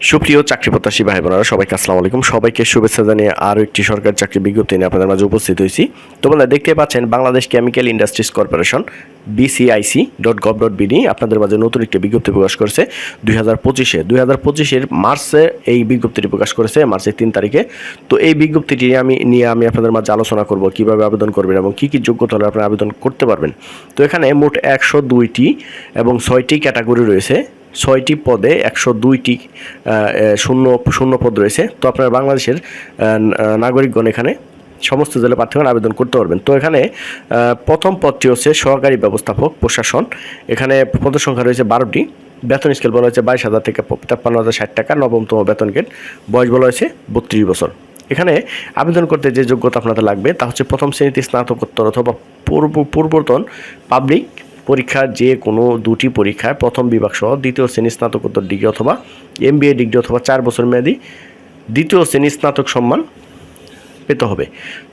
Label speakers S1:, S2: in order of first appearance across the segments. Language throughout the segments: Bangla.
S1: সুপ্রিয় চাকরি প্রত্যাশী ভাই বোনেরা সবাইকে আসসালামু আলাইকুম। সবাইকে শুভেচ্ছা জানিয়ে আরও একটি সরকারি চাকরি বিজ্ঞপ্তি নিয়ে আপনাদের মাঝে উপস্থিত হয়েছি। তোমরা দেখতে পাচ্ছেন Bangladesh chemical industries corporation BCIC dot gov dot BD আপনাদের মাঝে নতুন একটি বিজ্ঞপ্তি প্রকাশ করেছে দুই হাজার পঁচিশে। দুই হাজার পঁচিশের মার্চে এই বিজ্ঞপ্তিটি প্রকাশ করেছে, মার্চের তিন তারিখে। তো এই বিজ্ঞপ্তিটি আমি নিয়ে আমি আপনাদের মাঝে আলোচনা করব, কীভাবে আবেদন করবেন এবং কী কী যোগ্যতা হলে আপনারা আবেদন করতে পারবেন। তো এখানে মোট একশো দুইটি এবং ছয়টি ক্যাটাগরি রয়েছে। ছয়টি পদে একশো দুইটি শূন্য শূন্য পদ রয়েছে। তো আপনারা বাংলাদেশের নাগরিকগণ এখানে সমস্ত জেলা প্রার্থীগণ আবেদন করতে পারবেন। তো এখানে প্রথম পদটি হচ্ছে সহকারী ব্যবস্থাপক প্রশাসন। এখানে পদের সংখ্যা রয়েছে বারোটি। বেতন স্কেল বলা হয়েছে বাইশ হাজার থেকে তেপ্পান্ন হাজার ষাট টাকা। নবমতম বেতন গেট বয়স বলা হয়েছে বত্রিশ বছর। এখানে আবেদন করতে যে যোগ্যতা আপনাদের লাগবে তা হচ্ছে প্রথম শ্রেণীতে স্নাতকোত্তর অথবা পূর্ব, পূর্বতন পাবলিক পরীক্ষার যে কোনো দুটি পরীক্ষায় প্রথম বিভাগ সহ দ্বিতীয় শ্রেণি স্নাতকোত্তর ডিগ্রি অথবা এমবিএ ডিগ্রি অথবা চার বছর মেয়াদি দ্বিতীয় শ্রেণি স্নাতক সম্মান পেতে হবে।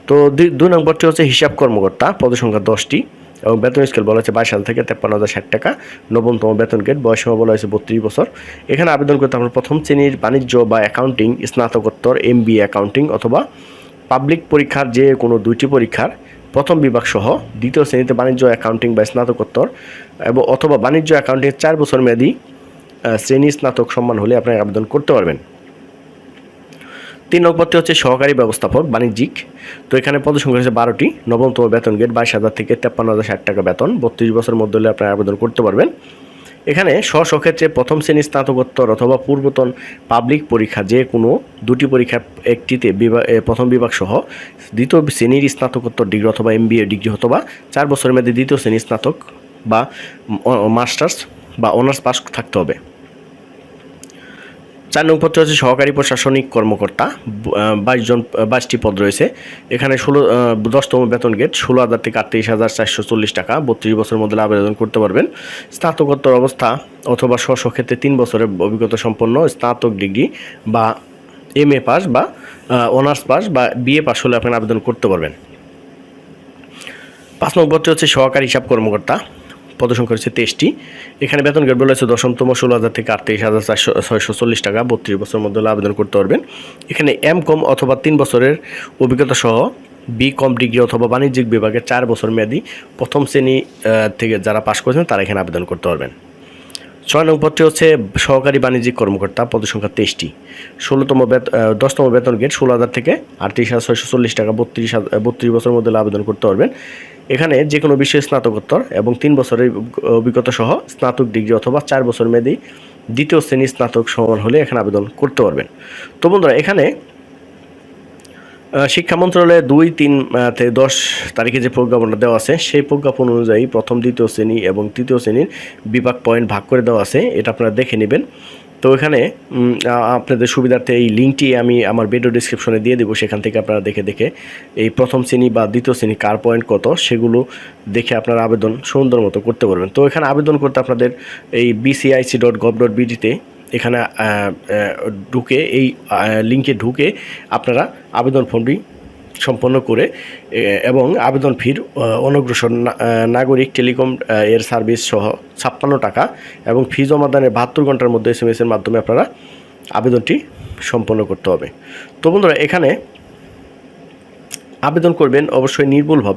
S1: তো দুই নম্বরটি হচ্ছে হিসাব কর্মকর্তা, পদসংখ্যা দশটি এবং বেতন স্কেল বলা হয়েছে বাইশ হাজার থেকে তেপ্পান্ন হাজার ষাট টাকা। নবমতম বেতন গেট বয়স সীমা বলা হয়েছে বত্রিশ বছর। এখানে আবেদন করতে আমরা প্রথম শ্রেণির বাণিজ্য বা অ্যাকাউন্টিং স্নাতকোত্তর এম বি অ্যাকাউন্টিং অথবা পাবলিক পরীক্ষার যে কোনো দুইটি পরীক্ষার প্রথম বিভাগ সহ দ্বিতীয় শ্রেণীতে বাণিজ্য, অ্যাকাউন্টিং বা স্নাতকোত্তর এবং অথবা বাণিজ্য, অ্যাকাউন্টিং চার বছর মেয়াদী শ্রেণি স্নাতক সম্মান হলে আপনারা আবেদন করতে পারবেন। তিন নম্বরটি হচ্ছে সহকারী ব্যবস্থাপক বাণিজ্যিক। তো এখানে পদসংখ্যা হচ্ছে বারোটি। নবমতম বেতন গেট বাইশ হাজার থেকে তেপ্পান্ন হাজার ষাট টাকা বেতন। বত্রিশ বছর মধ্যে হলে আপনারা আবেদন করতে পারবেন। এখানে স্ব প্রথম শ্রেণির স্নাতকোত্তর অথবা পূর্বতন পাবলিক পরীক্ষা যে কোনো দুটি পরীক্ষা একটিতে বিভাগ প্রথম বিভাগ সহ দ্বিতীয় শ্রেণির স্নাতকোত্তর ডিগ্রি অথবা এমবিএ ডিগ্রি অথবা চার বছরের মধ্যে দ্বিতীয় শ্রেণির স্নাতক বা মাস্টার্স বা অনার্স পাস থাকতে হবে। চার নং পদটি হচ্ছে সহকারী প্রশাসনিক কর্মকর্তা বাইশ জন বাইশটি পদ রয়েছে। এখানে ষোলো দশতম বেতন গেট, ষোলো হাজার থেকে আটত্রিশ হাজার চারশো চল্লিশ টাকা, বত্রিশ বছরের মধ্যে আবেদন করতে পারবেন। স্নাতকোত্তর অবস্থা অথবা স্ব ক্ষেত্রে তিন বছরের অভিজ্ঞতা সম্পন্ন স্নাতক ডিগ্রি বা এম এ পাস বা অনার্স পাস বা বিএ পাস হলে আপনারা আবেদন করতে পারবেন। পাঁচ নম্বরটি হচ্ছে সহকারী হিসাব কর্মকর্তা। পদসংখ্যা হচ্ছে তেইশটি। এখানে বেতন গ্রেড রয়েছে দশমতম ষোলো হাজার থেকে আটত্রিশ হাজার চারশো, ছয়শো চল্লিশ টাকা, বত্রিশ বছরের মধ্যে আবেদন করতে পারবেন। এখানে এম কম অথবা তিন বছরের অভিজ্ঞতা সহ বি কম ডিগ্রি অথবা বাণিজ্যিক বিভাগে চার বছর মেয়াদি প্রথম শ্রেণি থেকে যারা পাশ করেছেন তারা এখানে আবেদন করতে পারবেন। ছয় নং হচ্ছে সহকারী বাণিজ্যিক কর্মকর্তা, পদসংখ্যা তেইশটি। ষোলোতম বেত দশতম বেতন গেট ষোলো হাজার থেকে আটত্রিশ হাজার ছয়শো চল্লিশ টাকা, বত্রিশ হাজার, বত্রিশ বছরের মধ্যে আবেদন করতে পারবেন। এখানে যে কোনো বিষয়ে স্নাতকোত্তর এবং তিন বছরের অভিজ্ঞতা সহ স্নাতক ডিগ্রি অথবা চার বছর মেয়াদি দ্বিতীয় শ্রেণি স্নাতক সমান হলে এখানে আবেদন করতে পারবেন। তো বন্ধুরা, এখানে শিক্ষা মন্ত্রণালয়ে দুই, তিন দশ তারিখে যে প্রজ্ঞাপনটা দেওয়া আছে, সেই প্রজ্ঞাপন অনুযায়ী প্রথম, দ্বিতীয় শ্রেণি এবং তৃতীয় শ্রেণির বিভাগ পয়েন্ট ভাগ করে দেওয়া আছে। এটা আপনারা দেখে নেবেন। তো এখানে আপনাদের সুবিধার্থে এই লিঙ্কটি আমি আমার ভিডিও ডিসক্রিপশনে দিয়ে দেবো, সেখান থেকে আপনারা দেখে দেখে এই প্রথম শ্রেণি বা দ্বিতীয় শ্রেণি কার পয়েন্ট কত, সেগুলো দেখে আপনারা আবেদন সুন্দর মতো করতে পারবেন। তো এখানে আবেদন করতে আপনাদের এই বিসিআইসি ডট গভ ডট বিডিতে এখানে ঢুকে এই লিঙ্কে ঢুকে আপনারা আবেদন ফর্মটি সম্পন্ন করে এবং আবেদন ফির অনুগ্রসর নাগরিক টেলিকম এর সার্ভিস সহ ছাপ্পান্ন টাকা এবং ফি জমাদানের বাহাত্তর ঘণ্টার মধ্যে এস এম এর মাধ্যমে আপনারা আবেদনটি সম্পন্ন করতে হবে। তো বন্ধুরা, এখানে আবেদন করবেন অবশ্যই নির্ভুলভাবে।